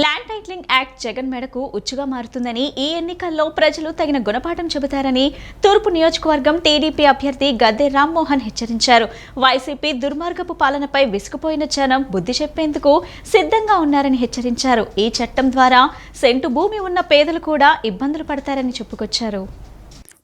Land titling act Jagan మేడకు ఉచ్చుగా మారుతుందని ఈ ఎన్నికల్లో ప్రజలు తగిన గుణపాఠం చెబుతారని తూర్పు నియోజకవర్గం టీడీపీ అభ్యర్థి గద్దె రామ్మోహన్ హెచ్చరించారు. వైసీపీ దుర్మార్గపు పాలనపై విసుకుపోయిన జనం బుద్ధి చెప్పేందుకు సిద్ధంగా ఉన్నారని హెచ్చరించారు. ఈ చట్టం ద్వారా సెంటు భూమి ఉన్న పేదలు కూడా ఇబ్బందులు పడతారని చెప్పుకొచ్చారు.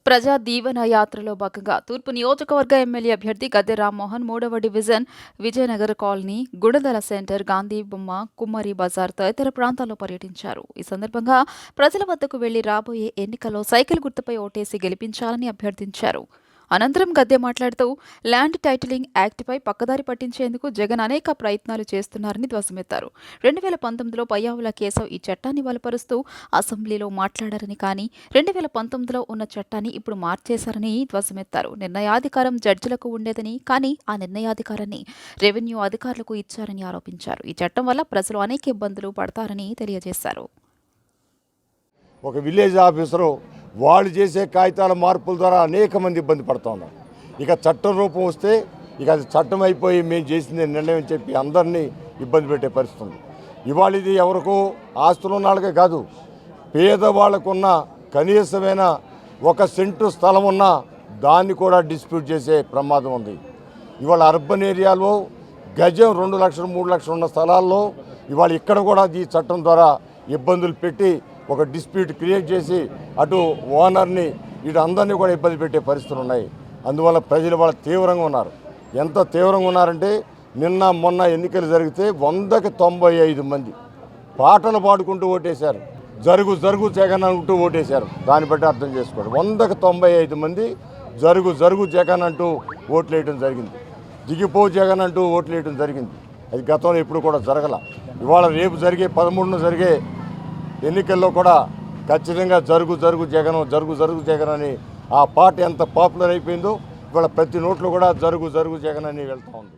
ప్రజా దీవెన యాత్రలో భాగంగా తూర్పు నియోజకవర్గ ఎమ్మెల్యే అభ్యర్థి గద్దె రామ్మోహన్ మూడవ division Vijayanagar colony Gudadala centre Gandhi బొమ్మ కుమ్మరి బజార్ తదితర ప్రాంతాల్లో పర్యటించారు. ఈ సందర్భంగా ప్రజల వద్దకు వెళ్ళి రాబోయే ఎన్నికల్లో సైకిల్ గుర్తుపై ఓటేసి గెలిపించాలని అభ్యర్థించారు. అనంతరం గద్దె మాట్లాడుతూ ల్యాండ్ టైటిలింగ్ యాక్ట్పై పక్కదారి పట్టించేందుకు జగన్ అనేక ప్రయత్నాలు చేస్తున్నారని ధ్వసమెత్తారు. రెండు వేల పంతొమ్మిదిలో పయ్యావుల కేశవ్ ఈ చట్టాన్ని బలపరుస్తూ అసెంబ్లీలో మాట్లాడారని కానీ రెండు వేల పంతొమ్మిదిలో ఉన్న చట్టాన్ని ఇప్పుడు మార్చేశారని ధ్వసమెత్తారు. నిర్ణయాధికారం జడ్జిలకు ఉండేదని కానీ ఆ నిర్ణయాధికారాన్ని రెవెన్యూ అధికారులకు ఇచ్చారని ఆరోపించారు. ఈ చట్టం వల్ల ప్రజలు అనేక ఇబ్బందులు పడతారని తెలియజేశారు. ఒక విలేజ్ ఆఫీసరు వాళ్ళు చేసే కాగితాల మార్పుల ద్వారా అనేక మంది ఇబ్బంది పడుతూ ఉన్నారు. ఇక చట్టం రూపం వస్తే ఇక అది చట్టం అయిపోయి మేము చేసింది నిర్ణయం చెప్పి అందరినీ ఇబ్బంది పెట్టే పరిస్థితి ఉంది. ఇవాళ ఇది ఎవరికో ఆస్తులు ఉన్న వాళ్ళకే కాదు పేదవాళ్ళకున్న కనీసమైన ఒక సెంటు స్థలం ఉన్నా దాన్ని కూడా డిస్ప్యూట్ చేసే ప్రమాదం ఉంది. ఇవాళ అర్బన్ ఏరియాలో గజం రెండు లక్షలు మూడు లక్షలు ఉన్న స్థలాల్లో ఇవాళ ఇక్కడ కూడా ఈ చట్టం ద్వారా ఇబ్బందులు పెట్టి ఒక డిస్ప్యూట్ క్రియేట్ చేసి అటు ఓనర్ని ఇటు అందరినీ కూడా ఇబ్బంది పెట్టే పరిస్థితులు ఉన్నాయి. అందువల్ల ప్రజలు వాళ్ళ తీవ్రంగా ఉన్నారు. ఎంత తీవ్రంగా ఉన్నారంటే నిన్న మొన్న ఎన్నికలు జరిగితే వందకి తొంభై ఐదు మంది పాటలు పాడుకుంటూ ఓటేశారు. జరుగు జరుగు జగన్ అంటూ ఓటేశారు. దాన్ని బట్టి అర్థం చేసుకోండి. వందకి తొంభై ఐదు మంది జరుగు జరుగు జగన్ అంటూ ఓట్లు జరిగింది. దిగిపో జగన్ అంటూ ఓట్లు జరిగింది. అది గతంలో ఎప్పుడు కూడా జరగల. ఇవాళ రేపు జరిగే పదమూడున జరిగే ఎన్నికల్లో కూడా ఖచ్చితంగా జరుగు జరుగు జగనం జరుగు జరుగు జగన్ అని ఆ పాట ఎంత పాపులర్ అయిపోయిందో ఇవాళ ప్రతి నోట్లో కూడా జరుగు జరుగు జగన్ అని వెళ్తూ ఉంది.